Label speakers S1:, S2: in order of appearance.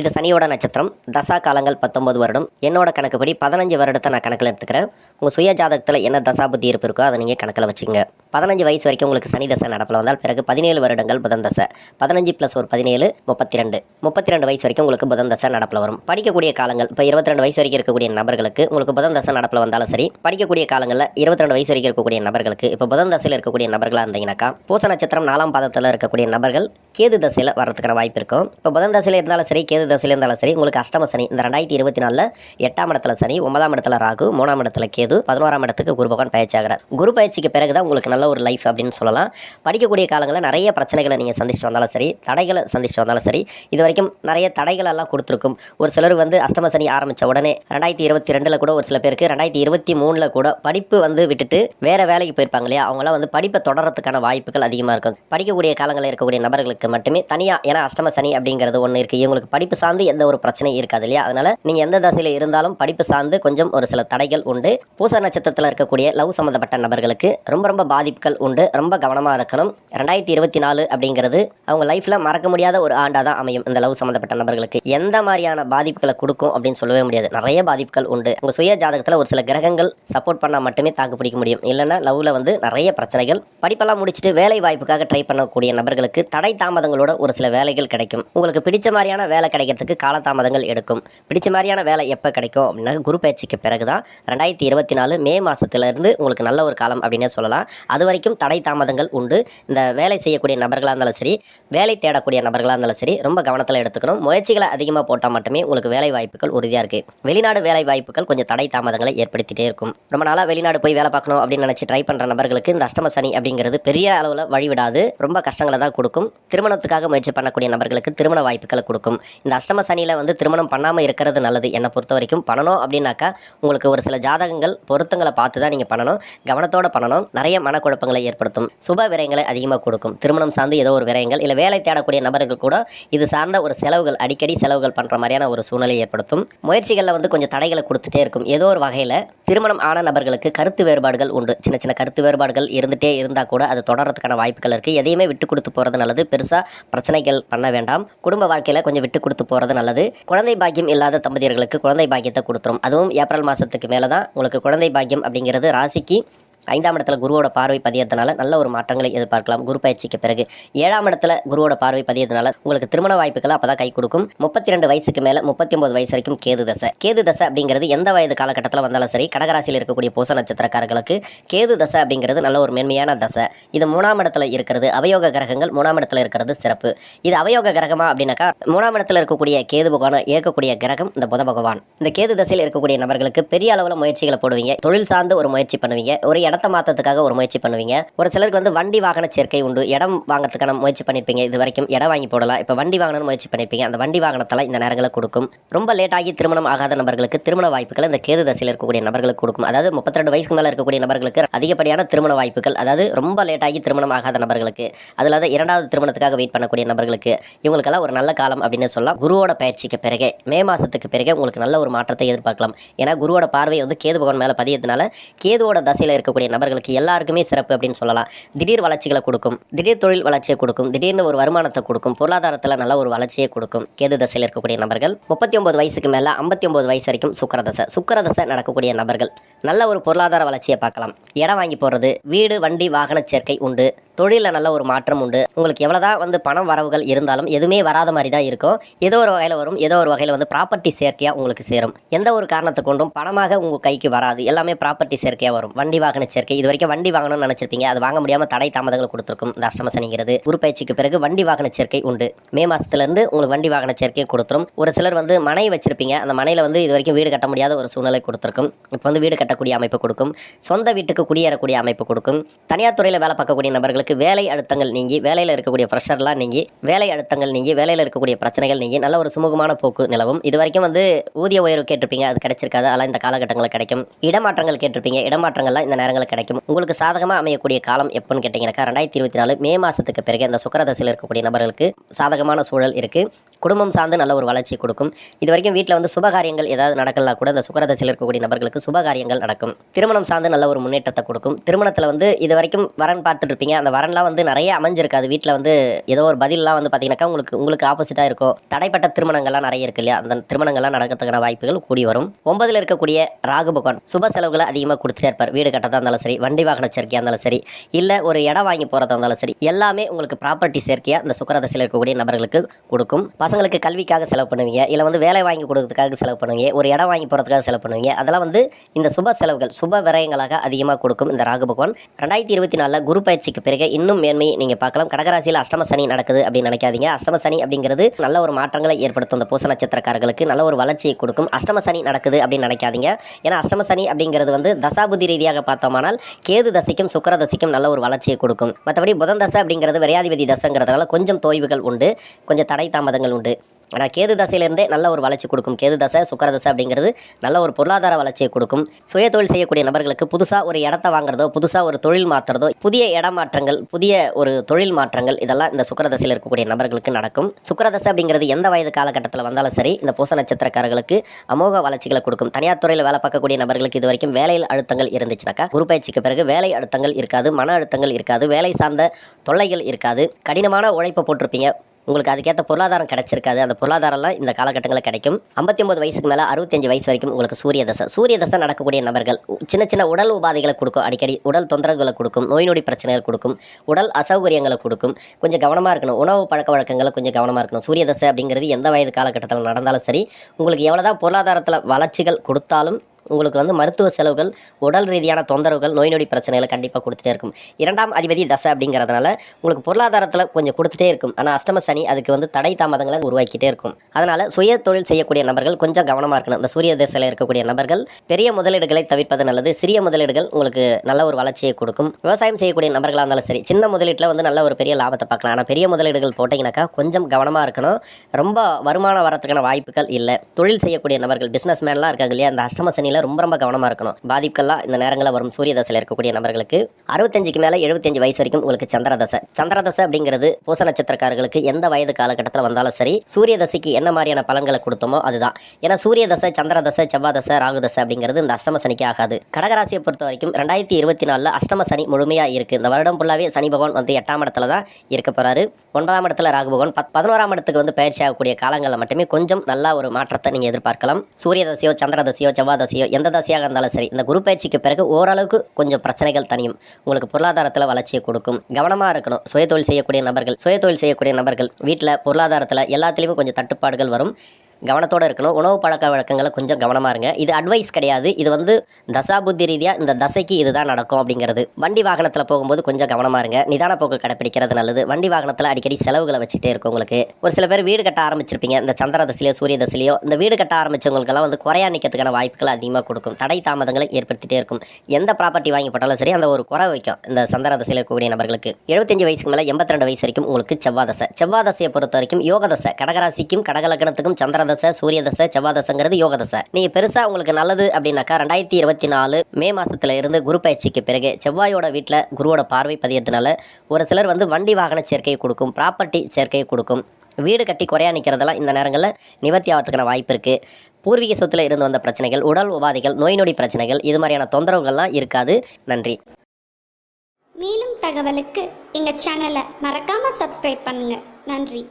S1: இது சனியோட நட்சத்திரம். தசா காலங்கள் பத்தொன்பது வருடம். என்னோட கணக்குப்படி பதினஞ்சு வருடத்தை நான் கணக்கில் எடுத்துக்கிறேன். உங்கள் சுய ஜாதகத்தில் என்ன தசா புத்தி இருப்பு இருக்கோ அதை நீங்கள் கணக்கில் வச்சுங்க பதினஞ்சு வயசு வரைக்கும் உங்களுக்கு சனி தசை நடப்பில் வந்தால் பிறகு பதினேழு வருடங்கள் புதன் தசை. பதினஞ்சு ப்ளஸ் ஒரு பதினேழு முப்பத்தி ரெண்டு முப்பத்தி ரெண்டு வயசு வரைக்கும் உங்களுக்கு புதன் தசை நடப்பில் வரும். படிக்கக்கூடிய காலங்கள் இப்போ இருபத்தி ரெண்டு வயசு வரைக்கும் இருக்கக்கூடிய நபர்களுக்கு உங்களுக்கு புதன் தசை நடப்பில் வந்தாலும் சரி படிக்கக்கூடிய காலங்களில் இருபத்தி ரெண்டு வயசு வரைக்கும் இருக்கக்கூடிய நபர்களுக்கு இப்போ புதன் தசையில் இருக்கக்கூடிய நபர்களாக இருந்தீங்கன்னாக்கா பூச நட்சத்திரம் நாலாம் பாதத்தில் இருக்கக்கூடிய நபர்கள் கேது தசையில் வரதுக்கான வாய்ப்பு இருக்கும். இப்போ புதன் தசையில் இருந்தாலும் சரி கேது தசையில் இருந்தாலும் சரி உங்களுக்கு அஷ்டம சனி. இந்த ரெண்டாயிரத்தி இருபத்தி நாலில் எட்டாம் இடத்துல சனி ஒன்பதாம் இடத்துல ராகு மூணாம் இடத்துல கேது பதினோராம் இடத்துக்கு குரு பகவான் பயிற்சி ஆகிறார் குரு பயிற்சிக்கு பிறகு தான் உங்களுக்கு நல்ல ஒரு லைஃப் அப்படின்னு சொல்லலாம். படிக்கக்கூடிய காலங்களில் நிறைய பிரச்சனைகளை நீங்கள் சந்திச்சு வந்தாலும் சரி தடைகளை சந்திச்சு வந்தாலும் சரி இது வரைக்கும் நிறைய தடைகள் எல்லாம் கொடுத்துருக்கும். ஒரு சிலர் வந்து அஷ்டம சனி ஆரம்பித்த உடனே ரெண்டாயிரத்தி இருபத்தி ரெண்டில் கூட ஒரு சில பேருக்கு ரெண்டாயிரத்தி இருபத்தி மூணில் கூட படிப்பு வந்து விட்டுட்டு வேற வேலைக்கு போயிருப்பாங்க இல்லையா? அவங்களாம் வந்து படிப்பை தொடர்றதுக்கான வாய்ப்புகள் அதிகமாக இருக்கும். படிக்கக்கூடிய காலங்களில் இருக்கக்கூடிய நபர்களுக்கு மட்டுமே தனியாக ஏன்னா அஷ்டம சனி அப்படிங்கிறது ஒன்று இருக்குது இவங்களுக்கு படிப்பு சார்ந்து எந்த ஒரு பிரச்சனையும் இருக்காது இல்லையா? அதனால நீங்க எந்த தசையில இருந்தாலும் படிப்பு சார்ந்து கொஞ்சம் ஒரு சில தடைகள் உண்டு. பூச நட்சத்திரத்தில் இருக்கக்கூடிய லவ் சம்மந்தப்பட்ட நபர்களுக்கு ரொம்ப ரொம்ப பாதிப்புகள் உண்டு. ரொம்ப கவனமாக இருக்கணும். ரெண்டாயிரத்தி இருபத்தி நாலு அப்படிங்கிறது அவங்க லைஃப்பில் மறக்க முடியாத ஒரு ஆண்டாக தான் அமையும். இந்த லவ் சம்மந்தப்பட்ட நபர்களுக்கு எந்த மாதிரியான பாதிப்புகளை கொடுக்கும் அப்படின்னு சொல்லவே முடியாது. நிறைய பாதிப்புகள் உண்டு. உங்கள் சுய ஜாதகத்தில் ஒரு சில கிரகங்கள் சப்போர்ட் பண்ணால் மட்டுமே தாக்கு பிடிக்க முடியும். இல்லைன்னா லவ்வில் வந்து நிறைய பிரச்சனைகள். படிப்பெல்லாம் முடிச்சுட்டு வேலை வாய்ப்புக்காக ட்ரை பண்ணக்கூடிய நபர்களுக்கு தடை தாமதங்களோட ஒரு சில வேலைகள் கிடைக்கும். உங்களுக்கு பிடிச்ச மாதிரியான வேலை கிடைக்கிறதுக்கு காலதாமதங்கள் எடுக்கும். பிடிச்ச மாதிரியான வேலை எப்போ கிடைக்கும் அப்படின்னா குரு பயிற்சிக்கு பிறகு தான் ரெண்டாயிரத்தி இருபத்தி நாலு மே மாதத்துலேருந்து உங்களுக்கு நல்ல ஒரு காலம் அப்படின்னே சொல்லலாம். அது வரைக்கும் தடை தாமதங்கள் உண்டு. இந்த வேலை செய்யக்கூடிய நபர்களாக இருந்தாலும் சரி வேலை தேடக்கூடிய நபர்களாக இருந்தாலும் சரி ரொம்ப கவனத்தில் எடுத்துக்கணும். முயற்சிகளை அதிகமாக போட்டால் மட்டுமே உங்களுக்கு வேலை வாய்ப்புகள் உறுதியாக இருக்குது வெளிநாடு வேலை வாய்ப்புகள் கொஞ்சம் தடை தாமதங்களை ஏற்படுத்திட்டே இருக்கும். ரொம்ப நாளாக வெளிநாடு போய் வேலை பார்க்கணும் அப்படின்னு நினச்சி ட்ரை பண்ணுற நபர்களுக்கு இந்த அஷ்டம சனி அப்படிங்கிறது பெரிய அளவில் வழிவிடாது. ரொம்ப கஷ்டங்களை தான் கொடுக்கும். திருமணத்துக்காக முயற்சி பண்ணக்கூடிய நபர்களுக்கு திருமண வாய்ப்புகளை கொடுக்கும். இந்த அஷ்டம சனியில் வந்து திருமணம் பண்ணாமல் இருக்கிறது நல்லது. என்னை பொறுத்த வரைக்கும் பண்ணணும் அப்படின்னாக்கா உங்களுக்கு ஒரு சில ஜாதகங்கள் பொருத்தங்களை பார்த்து தான் நீங்கள் பண்ணணும். கவனத்தோட பண்ணணும். நிறைய மனக்குழப்பங்களை ஏற்படுத்தும். சுப விரயங்களை அதிகமாக கொடுக்கும். திருமணம் சார்ந்து ஏதோ ஒரு விரயங்கள் இல்லை வேலை தேடக்கூடிய நபர்கள் கூட இது சார்ந்த ஒரு செலவுகள் அடிக்கடி செலவுகள் பண்ணுற மாதிரியான ஒரு சூழ்நிலை ஏற்படுத்தும். முயற்சிகளில் வந்து கொஞ்சம் தடைகளை கொடுத்துட்டே இருக்கும். ஏதோ ஒரு வகையில் திருமணம் ஆன நபர்களுக்கு கருத்து வேறுபாடுகள் உண்டு. சின்ன சின்ன கருத்து வேறுபாடுகள் இருந்துகிட்டே இருந்தால் கூட அது தொடர்றதுக்கான வாய்ப்புகள் இருக்குது எதையுமே விட்டு கொடுத்து போகிறது நல்லது. பெருசாக பிரச்சனைகள் பண்ண வேண்டாம். குடும்ப வாழ்க்கையில் கொஞ்சம் விட்டு கொடுத்து போகிறது நல்லது. குழந்தை பாக்கியம் இல்லாத தம்பதியர்களுக்கு குழந்தை பாக்கியத்தை கொடுத்துரும். அதுவும் ஏப்ரல் மாதத்துக்கு மேலே தான் உங்களுக்கு குழந்தை பாக்கியம் அப்படிங்கிறது ராசிக்கு ஐந்தாம் இடத்துல குருவோட பார்வை பதியறதுனால நல்ல ஒரு மாற்றங்களை எதிர்பார்க்கலாம். குரு பயிற்சிக்கு பிறகு ஏழாம் இடத்துல குருவோட பார்வை பதியறதுனால உங்களுக்கு திருமண வாய்ப்புகள் அப்பதான் கை கொடுக்கும். முப்பத்தி ரெண்டு வயசுக்கு மேல முப்பத்தி ஒன்பது வயசு வரைக்கும் கேது தசை. கேது தசை அப்படிங்கிறது எந்த வயது காலகட்டத்தில் வந்தாலும் சரி கடகராசியில் இருக்கக்கூடிய பூச நட்சத்திரக்காரர்களுக்கு கேது தசை அப்படிங்கிறது நல்ல ஒரு மென்மையான தசை. இது மூணாம் இடத்துல இருக்கிறது அவயோக கிரகங்கள் மூணாம் இடத்துல இருக்கிறது சிறப்பு. இது அவயோக கிரகமா அப்படின்னாக்கா மூணாம் இடத்துல இருக்கக்கூடிய கேது பகவானை இயக்கக்கூடிய கிரகம் இந்த புத பகவான். இந்த கேது தசையில் இருக்கக்கூடிய நபர்களுக்கு பெரிய அளவில் முயற்சிகளை போடுவீங்க. தொழில் சார்ந்து ஒரு முயற்சி பண்ணுவீங்க. ஒரு இடத்த மாற்றத்துக்காக ஒரு முயற்சி பண்ணுவீங்க. ஒரு சிலருக்கு வந்து வண்டி வாகன சேர்க்கை உண்டு. இடம் வாங்குறதுக்கான முயற்சி பண்ணியிருப்பீங்க இது வரைக்கும் இடம் வாங்கி போடலாம். இப்போ வண்டி வாங்கணும்னு முயற்சி பண்ணியிருப்பீங்க அந்த வண்டி வாகனத்தெல்லாம் இந்த நேரங்களை கொடுக்கும். ரொம்ப லேட்டாகி திருமணம் ஆகாத நபர்களுக்கு திருமண வாய்ப்புகள் இந்த கேது தசையில் இருக்கக்கூடிய நபர்களுக்கு கொடுக்கும். அதாவது முப்பத்தி ரெண்டு வயசுக்கு மேலே இருக்கக்கூடிய நபர்களுக்கு அதிகப்படியான திருமண வாய்ப்புகள். அதாவது ரொம்ப லேட்டாகி திருமணம் ஆகாத நபர்களுக்கு. அதில் இரண்டாவது திருமணத்துக்காக வெயிட் பண்ணக்கூடிய நபர்களுக்கு இவங்களுக்கெல்லாம் ஒரு நல்ல காலம் அப்படின்னு சொல்லலாம். குருவோட பயிற்சிக்கு பிறகு மே மாதத்துக்கு பிறகு உங்களுக்கு நல்ல ஒரு மாற்றத்தை எதிர்பார்க்கலாம். ஏன்னா குருவோட பார்வை வந்து கேது பகவான் மேலே பதியதுனால கேதுவோட தசையில் இருக்கக்கூடிய இருக்கக்கூடிய நபர்களுக்கு எல்லாருக்குமே சிறப்பு அப்படின்னு சொல்லலாம். திடீர் வளர்ச்சிகளை கொடுக்கும் திடீர் தொழில் வளர்ச்சியை கொடுக்கும் திடீர்னு ஒரு வருமானத்தை கொடுக்கும் பொருளாதாரத்தில் நல்ல ஒரு வளர்ச்சியை கொடுக்கும் கேது தசையில் இருக்கக்கூடிய நபர்கள். முப்பத்தி ஒன்பது வயசுக்கு மேலே ஐம்பத்தி ஒன்பது வயசு வரைக்கும் சுக்கரதசை. சுக்கரதசை நடக்கக்கூடிய நபர்கள். நல்ல ஒரு பொருளாதார வளர்ச்சியை பார்க்கலாம். இடம் வாங்கி போகிறது வீடு வண்டி வாகன சேர்க்கை உண்டு. தொழிலில் நல்ல ஒரு மாற்றம் உண்டு. உங்களுக்கு எவ்வளோதான் வந்து பணம் வரவுகள் இருந்தாலும் எதுவுமே வராத மாதிரி தான் இருக்கும். ஏதோ ஒரு வகையில் வரும் ஏதோ ஒரு வகையில் வந்து ப்ராப்பர்ட்டி சேர்க்கையாக உங்களுக்கு சேரும். எந்த ஒரு காரணத்தை கொண்டும் பணமாக உங்கள் கைக்கு வராது. எல்லாமே ப்ராப்பர்ட்டி சேர்க்கையாக வரும். வண்டி வாகன சேர்க்கை இது வரைக்கும் வண்டி வாங்கணும்னு நினச்சிருப்பீங்க. அது வாங்க முடியாமல் தடை தாமதங்கள் கொடுத்துருக்கும். இந்த அஷ்டம சனிங்கிறது குரு பயிற்சிக்கு பிறகு வண்டி வாகன சேர்க்கை உண்டு. மே மாதத்துலேருந்து உங்களுக்கு வண்டி வாகன சேர்க்கையை கொடுத்துரும். ஒரு சிலர் வந்து மனை வச்சிருப்பீங்க. அந்த மனையில் வந்து இது வரைக்கும் வீடு கட்ட முடியாத ஒரு சூழ்நிலை கொடுத்துருக்கும். இப்போ வந்து வீடு கட்டக்கூடிய அமைப்பு கொடுக்கும். சொந்த வீட்டுக்கு குடியேறக்கூடிய அமைப்பு கொடுக்கும். தனியார் துறையில் வேலை பார்க்கக்கூடிய நபர்களுக்கு வேலை அழுத்தங்கள் நீங்கி வேலையில் இருக்கக்கூடிய ப்ரெஷர்லாம் நீங்கி வேலை அழுத்தங்கள் நீங்கி வேலையில் இருக்கக்கூடிய பிரச்சனைகள் நீங்கி நல்ல ஒரு சுமூகமான போக்கு நிலவும். இது வரைக்கும் வந்து ஊதிய உயர்வு கேட்டிருப்பீங்க. அது கிடைச்சிருக்காது. அதெல்லாம் இந்த காலகட்டங்களில் கிடைக்கும். இடமாற்றங்கள் கேட்டிருப்பீங்க. இடமாற்றங்கள்லாம் இந்த நேரங்களில் தாமதங்கள் கிடைக்கும். உங்களுக்கு சாதகமாக அமையக்கூடிய காலம் எப்போன்னு கேட்டிங்கனாக்கா ரெண்டாயிரத்தி இருபத்தி நாலு மே மாதத்துக்கு பிறகு அந்த சுக்கரதசையில் இருக்கக்கூடிய நபர்களுக்கு சாதகமான சூழல் இருக்குது குடும்பம் சார்ந்து நல்ல ஒரு வளர்ச்சி கொடுக்கும். இது வரைக்கும் வீட்டில் வந்து சுபகாரியங்கள் ஏதாவது நடக்கலாம் கூட அந்த சுக்கரதசையில் இருக்கக்கூடிய நபர்களுக்கு சுபகாரியங்கள் நடக்கும். திருமணம் சார்ந்து நல்ல ஒரு முன்னேற்றத்தை கொடுக்கும். திருமணத்தில் வந்து இது வரைக்கும் வரன் பார்த்துட்டு இருப்பீங்க. அந்த வரன்லாம் வந்து நிறைய அமைஞ்சிருக்காது. வீட்டில் வந்து ஏதோ ஒரு பதிலெலாம் வந்து பார்த்தீங்கன்னாக்கா உங்களுக்கு உங்களுக்கு ஆப்போசிட்டாக இருக்கும் தடைப்பட்ட திருமணங்கள்லாம் நிறைய இருக்கு இல்லையா? அந்த திருமணங்கள்லாம் நடக்கிறதுக்கான வாய்ப்புகள் கூடி வரும். ஒன்பதில் இருக்கக்கூடிய ராகு பகவான் சுப செலவுகளை அதிகமாக கொடுத்துட்டே இருப்பார். வீடு கட்டதாக இருந்தாலும் சரி வண்டி வாகன சேர்க்கையாக இருந்தாலும் சரி இல்லை ஒரு இடம் வாங்கி போகிறதா இருந்தாலும் சரி எல்லாமே உங்களுக்கு ப்ராப்பர்ட்டி சேர்க்கையாக இந்த சுக்கரதசையில் இருக்கக்கூடிய நபர்களுக்கு கொடுக்கும். பசங்களுக்கு கல்விக்காக செலவு பண்ணுவீங்க இல்லை வந்து வேலை வாங்கி கொடுக்கறதுக்காக செலவு பண்ணுவீங்க ஒரு இடம் வாங்கி போகிறதுக்காக செலவு பண்ணுவீங்க அதெல்லாம் வந்து இந்த சுப செலவுகள் சுப விரயங்களாக அதிகமாக கொடுக்கும் இந்த ராகு பகவான். ரெண்டாயிரத்தி இருபத்தி நாலில் குரு பயிற்சிக்கு பிறகு இன்னும் மேன்மை நீங்கள் பார்க்கலாம். கடகராசியில் அஷ்டம சனி நடக்குது அப்படின்னு நினைக்காதீங்க. அஷ்டம சனி அப்படிங்கிறது நல்ல ஒரு மாற்றங்களை ஏற்படுத்தும் இந்த பூச நட்சத்திரக்காரர்களுக்கு நல்ல ஒரு வளர்ச்சியை கொடுக்கும். அஷ்டம சனி நடக்குது அப்படின்னு நினைக்காதீங்க. ஏன்னா அஷ்டம சனி அப்படிங்கிறது வந்து தசாபுதி ரீதியாக பார்த்தோமானால் கேது தசைக்கும் சுக்கர தசைக்கும் நல்ல ஒரு வளர்ச்சியை கொடுக்கும். மற்றபடி புதன் தசை அப்படிங்கிறது விரையாதிபதி தசைங்கிறதுனால கொஞ்சம் தோய்வுகள் உண்டு கொஞ்சம் தடை தாமதங்கள் உண்டு. ஆனால் கேது தசையிலேருந்தே நல்ல ஒரு வளர்ச்சி கொடுக்கும். கேது தசை சுக்கர தசை அப்படிங்கிறது நல்ல ஒரு பொருளாதார வளர்ச்சியை கொடுக்கும். சுய தொழில் செய்யக்கூடிய நபர்களுக்கு புதுசாக ஒரு இடத்த வாங்குறதோ புதுசாக ஒரு தொழில் மாற்றுறதோ புதிய இடமாற்றங்கள் புதிய ஒரு தொழில் மாற்றங்கள் இதெல்லாம் இந்த சுக்கர தசையில் இருக்கக்கூடிய நபர்களுக்கு நடக்கும். சுக்கர தசை அப்படிங்கிறது எந்த வயது காலகட்டத்தில் வந்தாலும் சரி இந்த பூச நட்சத்திரக்காரர்களுக்கு அமோக வளர்ச்சிகளை கொடுக்கும். தனியார் துறையில் வேலை பார்க்கக்கூடிய நபர்களுக்கு இது வரைக்கும் வேலையில் அழுத்தங்கள் இருந்துச்சுனாக்கா குரு பயிற்சிக்கு பிறகு வேலை அழுத்தங்கள் இருக்காது மன அழுத்தங்கள் இருக்காது வேலை சார்ந்த தொல்லைகள் இருக்காது. கடினமான உழைப்பை போட்டிருப்பீங்க. உங்களுக்கு அதுக்கேற்ற பொருளாதாரம் கிடைச்சிருக்காது. அந்த பொருளாதாரம்லாம் இந்த காலகட்டங்களில் கிடைக்கும். ஐம்பத்தி ஒன்பது வயசுக்கு மேலே அறுபத்தஞ்சு வயசு வரைக்கும் உங்களுக்கு சூரிய தசை. சூரிய தசை நடக்கக்கூடிய நபர்கள் சின்ன சின்ன உடல் உபாதைகளை கொடுக்கும். அடிக்கடி உடல் தொந்தரவுகளை கொடுக்கும் நோய் நொடி பிரச்சனைகள் கொடுக்கும் உடல் அசௌகரியங்களை கொடுக்கும். கொஞ்சம் கவனமாக இருக்கணும். உணவு பழக்க வழக்கங்களை கொஞ்சம் கவனமாக இருக்கணும். சூரிய தசை அப்படிங்கிறது எந்த வயது காலகட்டத்தில் நடந்தாலும் சரி உங்களுக்கு எவ்வளோ தான் பொருளாதாரத்தில் வளர்ச்சிகள் கொடுத்தாலும் உங்களுக்கு வந்து மருத்துவ செலவுகள் உடல் ரீதியான தொந்தரவுகள் நோய் நொடி பிரச்சனைகளை கண்டிப்பாக கொடுத்துட்டே இருக்கும். இரண்டாம் அதிபதி தசை அப்படிங்கிறதுனால உங்களுக்கு பொருளாதாரத்தில் கொஞ்சம் கொடுத்துட்டே இருக்கும். ஆனால் அஷ்டம சனி அதுக்கு வந்து தடை தாமதங்களை உருவாக்கிட்டே இருக்கும். அதனால் சுய தொழில் செய்யக்கூடிய நபர்கள் கொஞ்சம் கவனமாக இருக்கணும். இந்த சூரிய தசையில் இருக்கக்கூடிய நபர்கள் பெரிய முதலீடுகளை தவிர்ப்பது நல்லது. சிறிய முதலீடுகள் உங்களுக்கு நல்ல ஒரு வளர்ச்சியை கொடுக்கும். விவசாயம் செய்யக்கூடிய நபர்களாக இருந்தாலும் சரி சின்ன முதலீட்டில் வந்து நல்ல ஒரு பெரிய லாபத்தை பார்க்கலாம். ஆனால் பெரிய முதலீடுகள் போட்டிங்கனாக்கா கொஞ்சம் கவனமாக இருக்கணும். ரொம்ப வருமானம் வரத்துக்கான வாய்ப்புகள் இல்லை. தொழில் செய்யக்கூடிய நபர்கள் பிஸ்னஸ் மேன்லாம் இருக்காங்க இல்லையா அந்த அஷ்டம சனியில் ரொம்ப ரொம்ப கவனமாக இருக்கணும். பாதிப்புகள்லாம் இந்த நேரங்களில் வரும். சூரிய தசையில் இருக்கக்கூடிய நபர்களுக்கு அறுபத்தஞ்சுக்கு மேலே எழுபத்தஞ்சு வயசு வரைக்கும் உங்களுக்கு சந்திரதசை. சந்திரதசை அப்படிங்கிறது பூச நட்சத்திரக்காரர்களுக்கு எந்த வயது காலகட்டத்தில் வந்தாலும் சரி சூரிய தசைக்கு என்ன மாதிரியான பலன்களை கொடுத்தோமோ அதுதான். ஏன்னா சூரிய தசை சந்திரதசை செவ்வாதசை செவ்வாய் அப்படிங்கிறது இந்த அஷ்டம சனிக்கு ஆகாது. கடகராசியை பொறுத்த வரைக்கும் ரெண்டாயிரத்தி இருபத்தி நாலில் அஷ்டம சனி முழுமையாக இருக்குது இந்த வருடம் ஃபுல்லாகவே சனி பகவான் வந்து எட்டாம் இடத்துல தான் இருக்க போகிறாரு ஒன்பதாம் இடத்துல ராகு பகவான். பத் பதினோராம் இடத்துக்கு வந்து பயிற்சி ஆகக்கூடிய காலங்களில் மட்டுமே கொஞ்சம் நல்லா ஒரு மாற்றத்தை நீங்கள் எதிர்பார்க்கலாம். சூரிய தசையோ சந்திர தசையோ செவ்வாய் தசையோ எந்த தசையாக இருந்தாலும் சரி இந்த குரு பயிற்சிக்கு பிறகு ஓரளவுக்கு கொஞ்சம் பிரச்சனைகள் தனியும் உங்களுக்கு பொருளாதாரத்தில் வளர்ச்சியை கொடுக்கும். கவனமாக இருக்கணும். சுயதொழில் செய்யக்கூடிய நபர்கள் சுயதொழில் செய்யக்கூடிய நபர்கள் வீட்டில் பொருளாதாரத்தில் எல்லாத்துலேயுமே கொஞ்சம் தட்டுப்பாடுகள் வரும். கவனத்தோடு இருக்கணும். உணவு பழக்க வழக்கங்களை கொஞ்சம் கவனமாக இருங்க. இது அட்வைஸ் கிடையாது. இது வந்து தசாபுத்தி ரீதியாக இந்த தசைக்கு இதுதான் நடக்கும் அப்படிங்கிறது. வண்டி வாகனத்தில் போகும்போது கொஞ்சம் கவனமாக இருங்க. நிதான போக்கு கடைப்பிடிக்கிறது நல்லது. வண்டி வாகனத்தில் அடிக்கடி செலவுகளை வச்சுட்டே இருக்கும் உங்களுக்கு. ஒரு சில பேர் வீடு கட்ட ஆரம்பிச்சிருப்பீங்க. இந்த சந்திர தசையிலையோ சூரிய தசையிலையோ இந்த வீடு கட்ட ஆரம்பிச்சவங்களுக்கெல்லாம் வந்து குறையா நிற்கிறதுக்கான வாய்ப்புகள் அதிகமாக கொடுக்கும். தடை தாமதங்களை ஏற்படுத்திட்டே இருக்கும். எந்த ப்ராப்பர்ட்டி வாங்கி போட்டாலும் சரி அந்த ஒரு குறை வைக்கும். இந்த சந்திர தசையில் இருக்கக்கூடிய நபர்களுக்கு. எழுபத்தஞ்சு வயசுக்கு மேலே எண்பத்தி ரெண்டு வயசு வரைக்கும் உங்களுக்கு செவ்வாதசை செவ்வாதசையை பொறுத்த வரைக்கும் யோகதசை கடகராசிக்கும் கடகலக்கணத்துக்கும் சந்திர தசை சூரிய தசை செவ்வாய் தசைங்கிறது யோக தசை நீங்கள் பெருசாக உங்களுக்கு நல்லது அப்படின்னாக்கா ரெண்டாயிரத்தி இருபத்தி நாலு மே மாசத்துல இருந்து குரு பயிற்சிக்கு பிறகு செவ்வாயோட வீட்டில் குருவோட பார்வை பதியறதுனால ஒரு சிலர் வந்து வண்டி வாகன சேர்க்கையை கொடுக்கும் ப்ராப்பர்ட்டி சேர்க்கையை கொடுக்கும். வீடு கட்டி குறையா நிற்கிறதெல்லாம் இந்த நேரங்களில் நிவர்த்தி ஆகிறதுக்கான வாய்ப்பு இருக்குது பூர்வீக சொத்துல இருந்து வந்த பிரச்சனைகள் உடல் உபாதைகள் நோய் நொடி பிரச்சனைகள் இது மாதிரியான தொந்தரவுகள்லாம் இருக்காது. நன்றி.
S2: மேலும் தகவலுக்கு எங்கள் சேனலை மறக்காமல் சப்ஸ்கிரைப் பண்ணுங்கள் நன்றி.